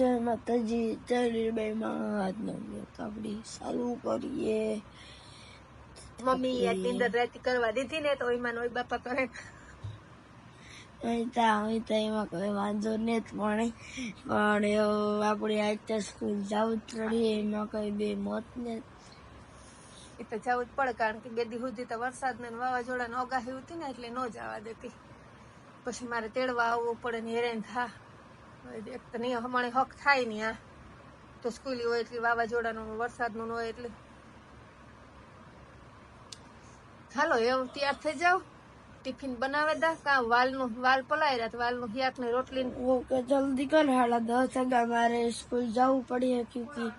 જય માતાજી જય બે આજનો બ્લોગ આપણે ચાલુ કરીએ. મમ્મી નીંદર રાત કરવા દીધી ને તો એમાં નોઈ બાપા કરે. એમાં કોઈ વાંધો નહીં પણ પણ આપણે આજ તો સ્કૂલ જવું જ રહીએ એમાં કઈ બે મોત ને એ તો જવું જ પડે કારણ કે બે દી સુધી તો વરસાદ ને વાવાઝોડા આગાહી હતી ને એટલે ન જવા દેતી. પછી મારે તેડવા આવવું પડે ને હેરાન થા. એક તો નહીં હમણાં હક થાય ને આ. તો સ્કૂલી હોય એટલી વાવાઝોડાનું વરસાદનું હોય એટલે. હાલો એવું તૈયાર થઈ જાવ ટિફિન બનાવે દા. કાં વાલનું વાલ પલાય રહ્યા વાલનું હિયાક ને રોટલી જલ્દી કર હાલા દસ વાગ્યા મારે સ્કૂલ જવું પડે ક્યુકી.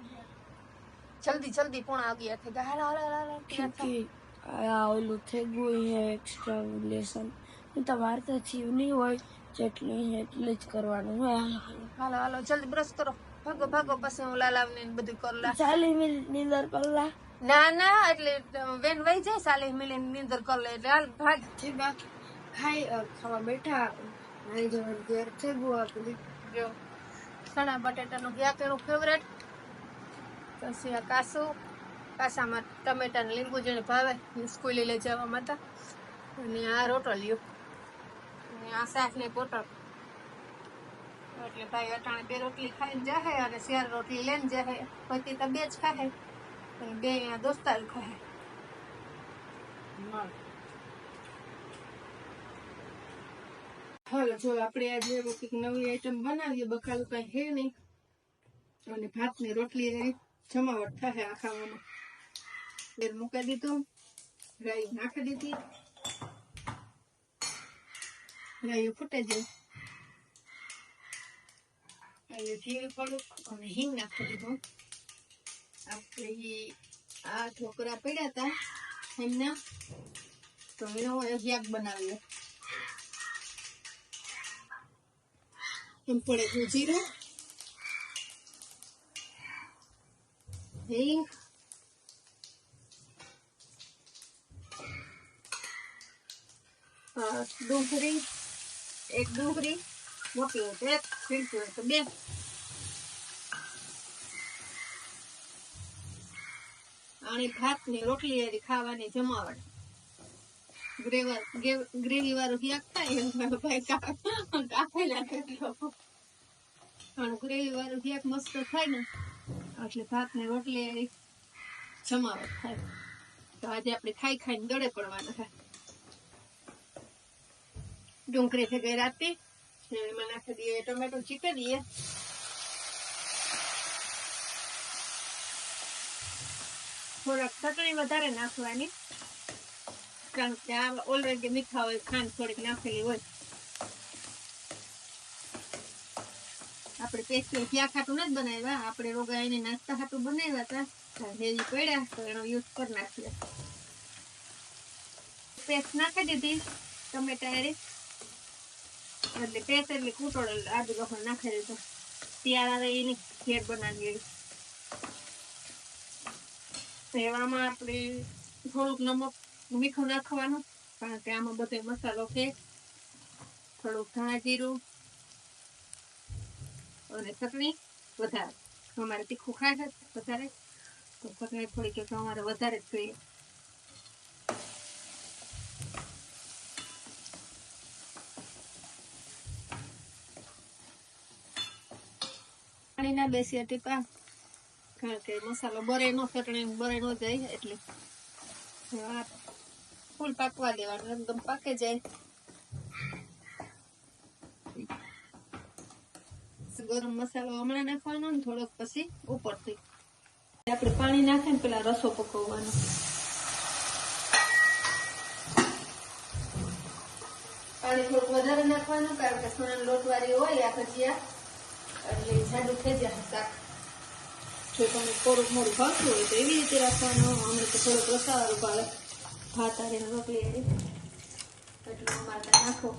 જલ્દી જલ્દી પણ આ ગયા થઈ ગયા હારા હારા હારા ક્યુકી આ ઓલું થઈ ગયું હે એક્સ્ટ્રા લેસન તમારે તો જીવ નહીં હોય. જેટલું એટલી જ કરવાનું હોય હાલો હાલો જલ્દી બ્રશ કરો. ભાગો ભાગો પછી હું લાલાવને બધું કરલા ચાલી મિનિટ નીંદર કરલા ના ના એટલે વેન વહી જાય સાલી મિલી નીંદર કર લે એટલે હાલ ભાગ. થી બાકી ખાઈ ખાવા બેઠા. નાઈ જવાનું ઘેર ગયું આપણે જો ચણા બટેટાનું ઘ્યાકેનું ફેવરેટ પછી આ કાસું. કાસામાં ટમેટા ને લીંબુ જેને ભાવે સ્કૂલે લઈ જવા હતા અને આ રોટલીઓ. એટલે ભાઈ અટાણે બે રોટલી ખાઈને જાહે અને શેર રોટલી લઈને જાહે. પતિ તો બે જ બે અહીંયા દોસ્તાર ખાહે. હાલો, જો આપણે આજે કંઈક નવી આઈટમ બનાવીએ, બકાલું કઈ હે નહીં. અને ભાતની રોટલી જમાવટ થશે આ ખાવામાં તેલ મૂકી દીધું, રાઈ નાખી દીધી. રાઈ ફૂટે જાય એટલે જીરું પડું અને હિંગ નાખી દીધું આપણે આ ઢોકરા પડ્યા હતા એમના તો એનો યાક બનાવીએ એમ પડે છે જીરું હિંગ ડુંગળી એક ડુંગળી, મોટી હોય તો એક ફીણકી હોય તો બે. અને ભાતની રોટલી એની ખાવાની ગ્રેવર ગ્રેવી વાળું યાક થાય એમ ભાઈ કાપેલા કેટલો. પણ ગ્રેવી વાળું યાક મસ્ત થાય ને, એટલે ભાતની રોટલી એની જમાવટ થાય. તો આજે આપણે ખાઈ ખાઈને દડે પડવાના થાય ડુંગળી થઈ ગઈ રાતે એમાં નાખી દઈએ ટમેટો ચીપી દઈએ થોડાક ચટણી વધારે નાખવાની કારણ કે આ ઓલરેડી મીઠા હોય ખાંડ થોડીક નાખેલી હોય આપણે પેસ્ટ ક્યાં ખાટું નથી બનાવ્યા આપણે રોગા એને નાસ્તા ખાટું બનાવ્યા હતા હેવી પડ્યા તો એનો યુઝ કરી નાખીએ પેસ્ટ નાખી દીધી ટમેટા એટલે પેસ્ટ એટલે કૂટોળ આદુ લસણ નાખી દીધું ત્યારે એની ઘેર બનાવી એવામાં આપણે થોડુંક નમક મીઠું નાખવાનું, કારણ કે આમાં બધો મસાલો છે. થોડુંક ધાણા જીરું અને ચટણી વધારે. અમારે તીખું ખાય છે વધારે. તો ચટણી થોડીક એટલે અમારે વધારે જ જોઈએ. પાણીના બેસી ટીપા કારણ કે મસાલો બરે નો ચટણી બરે નો જાય એટલે. ફૂલ પાકવા દેવાનું, એકદમ પાકે જાય. ગરમ મસાલો હમણાં નાખવાનો ને થોડોક પછી ઉપરથી. આપણે પાણી નાખીને પેલા રસો પકવવાનો. પાણી થોડુંક વધારે નાખવાનું, કારણ કે સોના લોટવાળી હોય આ ભજીયા. એટલે જાડું થઈ જાય શાક. જો તમે થોડુંક મોડું ભાવતું હોય તો એવી રીતે રાખવાનું. અમે તો થોડુંક રસાવાળું ભાવે ભાત હારે રોકલી એટલું અમારે ત્યાં નાખો.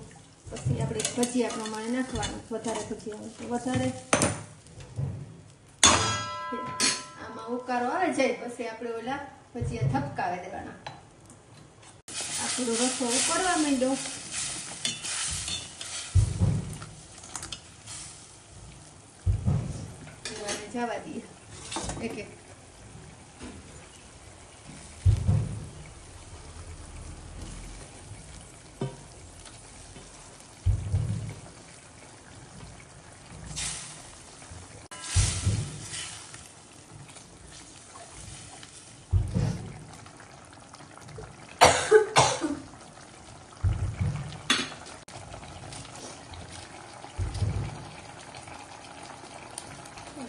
પછી આપણે ભજીયા પ્રમાણે નાખવાનું. વધારે ભજીયા હોય તો વધારે. આમાં ઉકારો આવે જાય, પછી આપણે ઓલા ભજીયા ધબકાવી દેવાના. આપણો રસો ઉકળવા માંડ્યો. જવા દઈએ. એક એક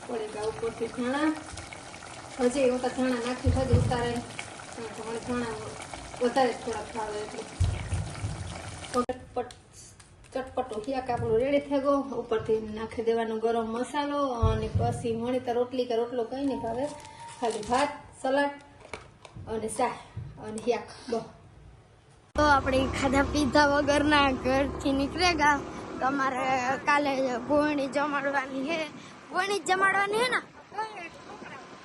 પડે ગયા ઉપરથી ધાણા હજી હું તો ધાણા નાખી હજી ઉતારે. મને વધારે થોડાક ભાવે એટલે. ચટપટ ક્યાંક આપણું રેડી થઈ ગયો. ઉપરથી નાખી દેવાનો ગરમ મસાલો અને પછી મણી તો રોટલી કે રોટલો કંઈ નહીં ભાવે. ખાલી ભાત, સલાડ અને શાહ અને હિયાક બહુ તો આપણે ખાધા પીધા વગરના ઘરથી નીકળેગા તમારે કાલે ગોળણી જમાડવાની છે જ જમાડવાની હે ને?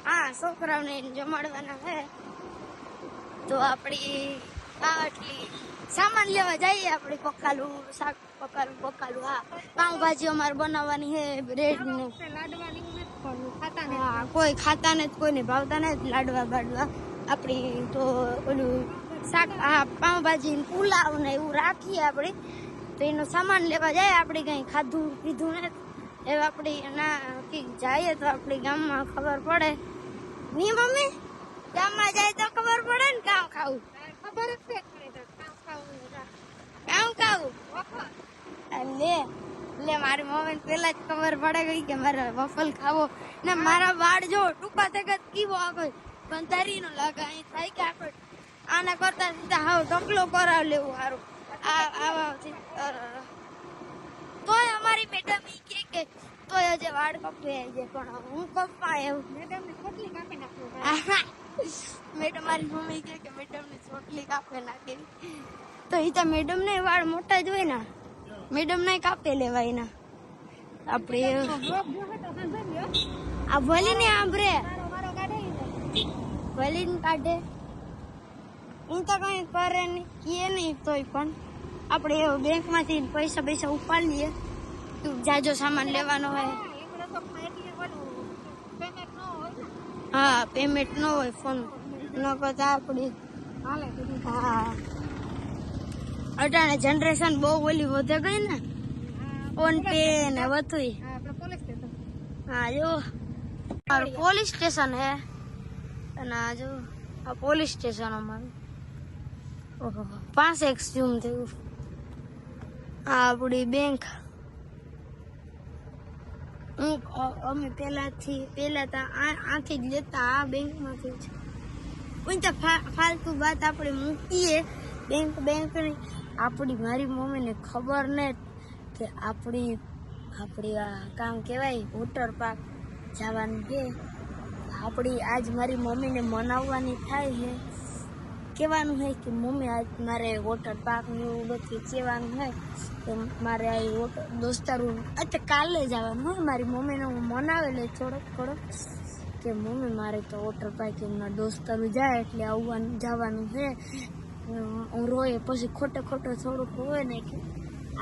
હા, છોકરાઓને જમાડવાના હે. તો આપણી આટલી સામાન લેવા જઈએ આપણે પકાલું, શાક પકાલું પકાલું. હા પાઉંભાજી અમારે બનાવવાની હે બ્રેડ ને. હા, કોઈ ખાતા નથી કોઈને ભાવતા નથી લાડવા બાડવા. આપણી તો ઓલું શાક, હા, પાઉંભાજી પુલાવ ને એવું રાખીએ આપણે. તો એનો સામાન લેવા જાય, આપણે કંઈ ખાધું પીધું ને એવું આપણે ના કે જઈએ તો આપણી ગામમાં ખબર પડે. ની મમ્મી ગામમાં જાય તો ખબર પડે ને કામ ખાવું. ખબર જ છે કામ ખાવું લે એટલે મારી મમ્મી પેલા જ ખબર પડે ગઈ કે મારે વફલ ખાવો. ને મારા વાળ જો ટૂંકા થયા કીવો આગળ. બંધારી નો લાગે અહીં થાય કે આગળ. આના કરતા સીધા હાવ ઢગલો કરાવ લેવું સારું આ આવા તોય અમારી મેડમ એ કે કે એ હજે વાળ કપાય છે પણ હું કપા એવું કાપી મેડમ મારી મમ્મી કે કે મેડમ ને ચોટલી કાપે નાખી તો તો મેડમ ને વાળ મોટા જ હોય ને. મેડમ ને કાપે લેવાય ના આપણે આ ભલી ને આંભરે ભલી ને કાઢે. હું તો કઈ કરે નહીં કે નહીં તોય પણ. આપણે બેંકમાંથી પૈસા પૈસા ઉપાડી લઈએ તું જાજો સામાન લેવાનો હોય. હા પેમેન્ટ ન હોય ફોન ન કરતા આપણી હા. અટાણે જનરેશન બહુ ઓલી વધે ગઈ ને. ફોન પે ને બધું હા, જો. પોલીસ સ્ટેશન હે. અને આ જો, આ પોલીસ સ્ટેશન અમારું. ઓહો, પાંચ એક ઝૂમ થયું. આ આપણી બેંક અમે પહેલાથી, પહેલા તો આથી જ લેતા આ બેંકમાંથી જ. પણ તો ફાલતુ વાત આપણે મૂકીએ બેંક બેંકની આપણી, મારી મમ્મીને ખબર ને કે આપણી આપણી આ કામ કહેવાય વોટર પાર્ક જવાનું છે. આપણી, આજ મારી મમ્મીને મનાવવાની થાય છે. કહેવાનું હોય કે મમ્મી, આજ મારે વોટર પાર્કનું બધું કહેવાનું હોય કે મારે આ દોસ્તારું અત્યારે કાલે જવાનું હોય મારી મમ્મીને, હું મનાવેલો થોડોક થોડોક. કે મમ્મી, મારે તો વોટર પાર્કિંગમાં દોસ્તારો જાય એટલે આવવાનું, જવાનું છે. હું રોય પછી ખોટે ખોટો થોડુંક હોય ને કે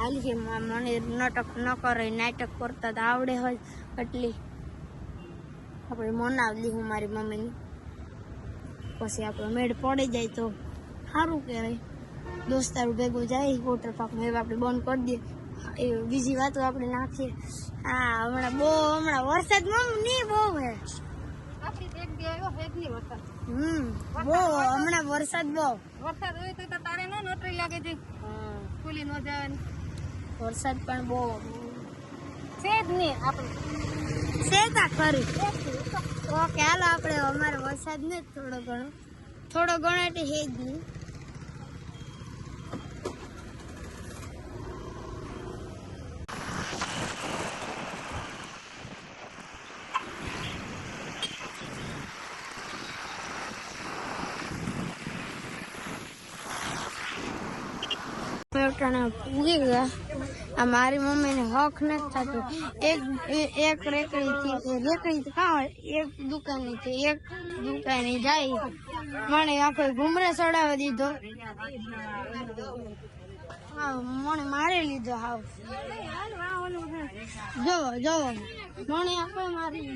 આલી મને નાટક ન કરે, નાટક કરતા તો આવડે હોય. એટલી આપણે મનાવલી હું મારી મમ્મીની. પછી આપણો મેળ પડી જાય તો સારું કહેવાય. દોસ્તારું ભેગું જાય વોટર પાર્કમાં એવા આપણે બંધ કરી દઈએ. એ બીજી વાતો આપણે નાખીએ. હા હમણાં બહુ હમણાં વરસાદમાં નહીં બહુ હે. વરસાદ. હમ બહુ હમણાં વરસાદ બહુ. વરસાદ હોય તો તારે ન નોટરી લાગે છે. હા, ખુલી ન જવાની. વરસાદ પણ બહુ. છે જ નહીં આપણે. શેતા ખરી. ઓકે હાલો આપણે અમારે વરસાદ ને થોડો ઘણો. થોડો ઘણો એટલે હે જ નહીં. અટાણે પૂગી ગયા. આ મારી મમ્મીને હક નથી થતું. એક એક રેકડી રેકડી કાં એક દુકાને થી એક દુકાને જાય. મને આખો ઘુમરે ચડાવી દીધો. મને મારી લીધો હાવ. જોવો જોવો. મને આપણે મારી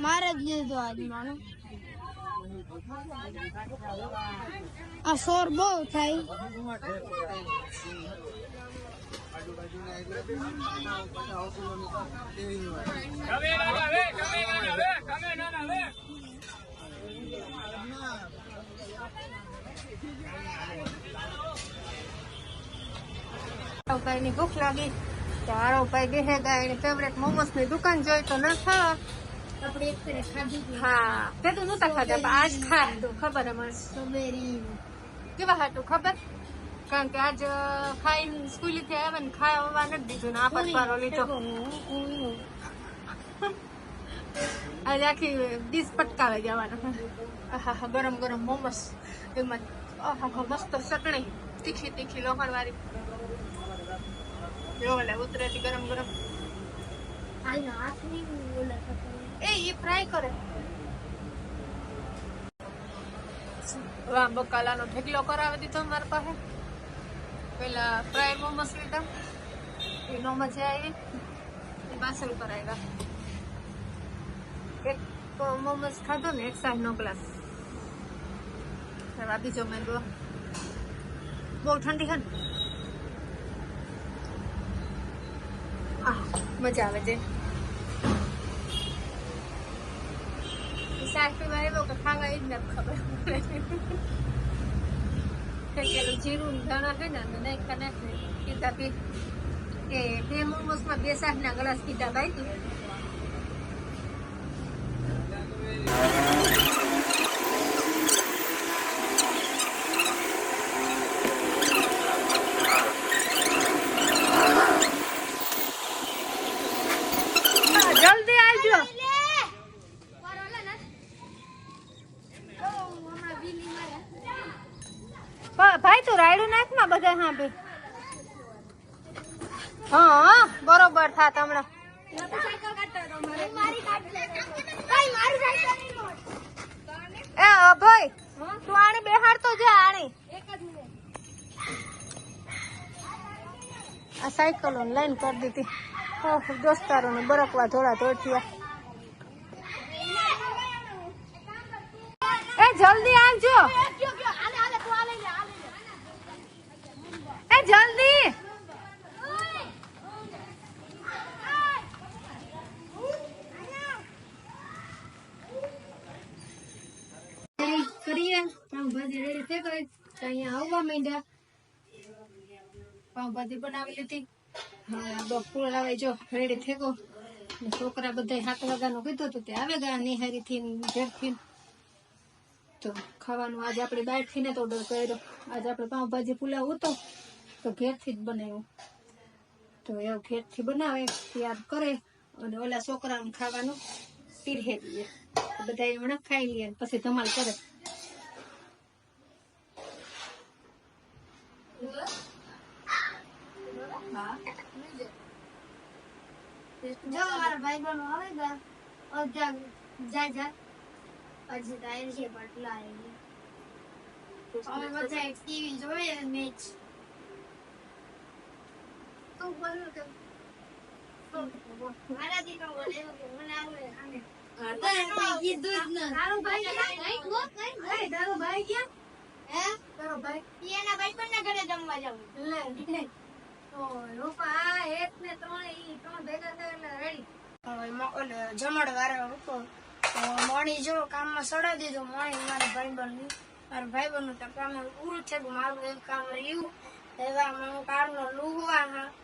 મારે જ લીધો આજ મને. આ શોર બહુ થાય. ભાઈ ની ભૂખ લાગી. તો હારો ભાઈ બેહે ગયા એની ફેવરેટ મોમોસની દુકાન જોઈ તો ન ખાવા. આપણે એક ફેરે ખાધી હા તે તો નતા ખાધા પણ આજ ખા ખબર અમારે સ્ટ્રોબેરી કેવા હાટું ખબર કારણ કે આજ ખાઈને સ્કૂલે થી ને ખાવા નથી દીધું ને આ પતવારો લીધો આજે આખી ડીશ પટકાવે જવાનો આહા ગરમ ગરમ મોમસ એમાં આહા મસ્ત ચટણી તીખી તીખી લોખંડ વાળી ઉતરેથી ગરમ ગરમ હાથ નહીં ઓલા. એ એ ફ્રાય કરે. બકાલાનો ઢેકલો કરાવી દીધો મારા પાસે. પેલા ફ્રાય મોમોસ લીધા એનો મજા આવી. એ પાર્સલ કરાવ્યા એક મોમોસ ખાધો ને, એક સાઈડ નો ગ્લાસ આ બીજો મેંગો બહુ ઠંડી હે ને? મજા આવે છે. પીવા આવ્યો કે ખાવા એ જ ને ખબર પેલું જીરું ધાણા છે ને નાખ્યા નાખી. કીધા કે બે મોમોસમાં બે શાકના ગ્લાસ કીધા બાકી. જલ્દી આવજો ભા- ભાઈ તું રાયડું નાખમાં બધા સાંભળી હા બરોબર થા તમને એ અભય તું આને બેહાડતો જા આને. આ સાયકલો લાઈન કરી દીધી. ઓહ, દોસ્તારો ને બરકવા થોડા ધોઠિયા એ જલ્દી આવજો એ જલ્દી. કરીએ. પાઉંભાજી રેડી થઈ ગઈ. આવે જો, રેડી થઈ છોકરા બધા સાત વાગ્યાનું કીધું હતું તે આવે ગયા નિહારીથી ઘેરથી. તો ખાવાનું આજે આપણે બહારથી ને તો ઓર્ડર કર્યો. આજે આપણે પાઉંભાજી પુલાવ હતો. તો ઘેરથી જ બનાવ્યું. તો એવું ઘેરથી બનાવે તૈયાર કરે અને ઓલા છોકરાઓને ખાવાનું પીરહે દઈએ બધા એમણે ખાઈ લે પછી ધમાલ કરે. હા જો મારા ભાઈ બહેનો આવે ગયા અડધા ટીવી જોઈએ મેચ. જમડ વાળો મોણી જો કામમાં સડા દીધો મોણી મારા ભાઈ બન મારા ભાઈ બન કામ પૂરું છે મારું એક કામ રહ્યું એવા હું કારનો લુગવા હા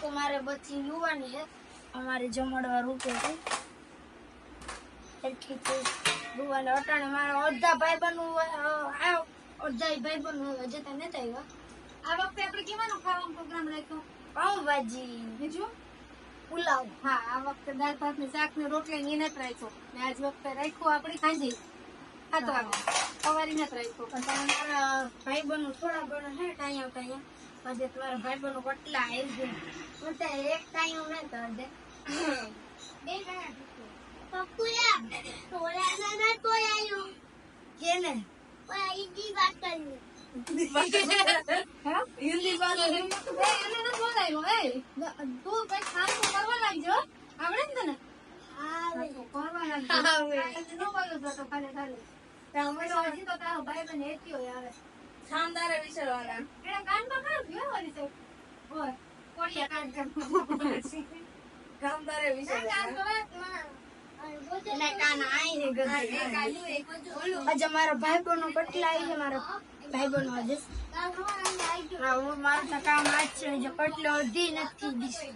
તો મારે બધી લુવાની છે અમારે જમડવા રૂપે છે. એટલી તો લુવાને અટાણે મારા અડધા ભાઈ બનવું અડધા ભાઈ બનવું જતા નતા આવ્યા. આ વખતે આપણે કેવાનો ખાવાનો પ્રોગ્રામ રાખ્યો? પાઉંભાજી. બીજું? પુલાવ. હા આ વખતે દાળ ભાત ને શાક ને રોટલી ને નથી રાખ્યો. ને આજ વખતે રાખ્યું આપણી ખાંજી ખાતો આવે સવારી નથી રાખ્યો. પણ તમારા ભાઈ બનવું થોડા ઘણો હે ટાઈમ ટાઈમ પછી તમારા ભાઈ બનો કેટલા આવી ગયા બધા એક ટાઈમ ને તો દે. બે કેને? હિન્દી પાછળ એ એને નથી બોલાવ્યો એ તું કઈ કામ તો કરવા લાગજો આવડે ને તને? કરવા લાગજો. ન બોલો તો ખાલી ખાલી. તમે તો હજી તો તારો ભાઈ બને હોય આવે. શાનદાર વિચારવાના એને કાનમાં કામ ગયો વળી તો ઓય કોડિયા વિચારવાના કાન છે ગધેડા. આજે મારા ભાઈ બહેનો આવી છે મારા ભાઈ બહેનો આજે હા, હું મારું તો કામ આજ છે જે કેટલો અડધી નથી દીધી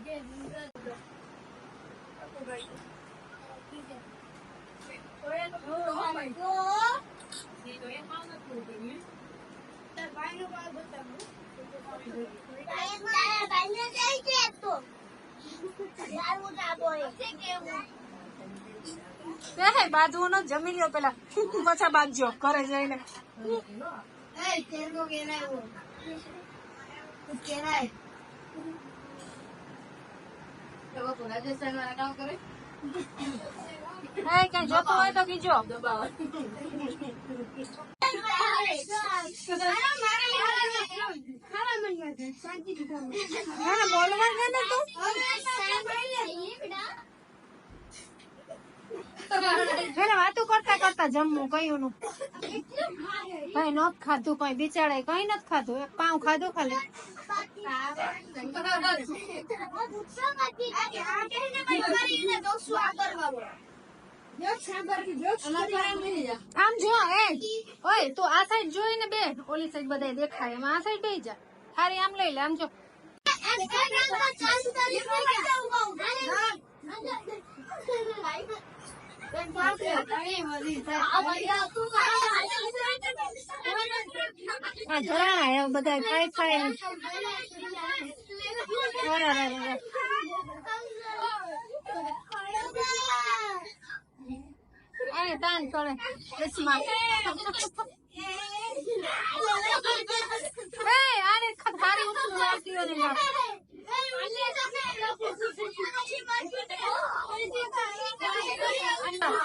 હે નો જમી લ્યો પેલા. પાછા બાંધજો ઘરે જઈને. કઈ જોતું હોય તો કીજો. વાતું કરતા કરતા જમવું કયું નું? કઈ નત ખાધું, કઈ બિચારે કઈ નત ખાધું? એક પાઉં ખાધું ખાલી. આમ જો એ. ઓય તું આ સાઈડ જોઈને બે. ઓલી સાઈડ બધા દેખાય. એમાં આ સાઈડ બેહી જા. થારી આમ લઈ લે આમ જો. આ ધરાણા એ બધા ખાઈ ખાઈ આને તાન કરે બસમાં એ આને ખ- થાળી ઉઠું લાગતી હોય ને.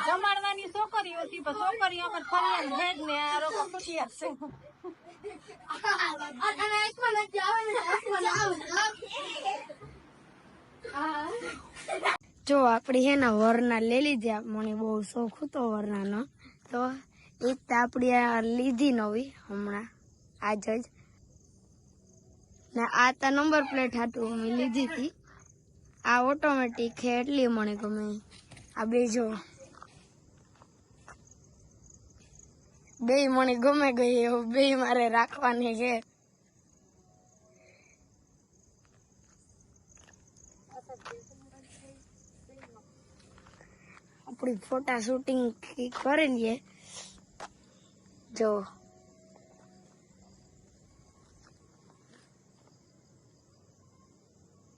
જમાડવાની છોકરીઓ હતી પણ છોકરીઓ અમાર ફરિયાદ હેડ ને આ લોકો ખુશિયા છે જો, આપડી હે ને વરના લઈ લીધી મને બહુ શોખ હતો વરનાનો. તો એક તો આપડી આ લીધી નવી હમણાં, આજ જ. ને આ તો નંબર પ્લેટ હતું અમે લીધી હતી. આ ઓટોમેટિક છે એટલી મને ગમે. આ બે જો. બે મને ગમે ગઈ એવું બે મારે રાખવાની છે આપણી ફોટા શૂટિંગ કરી લઈએ જો.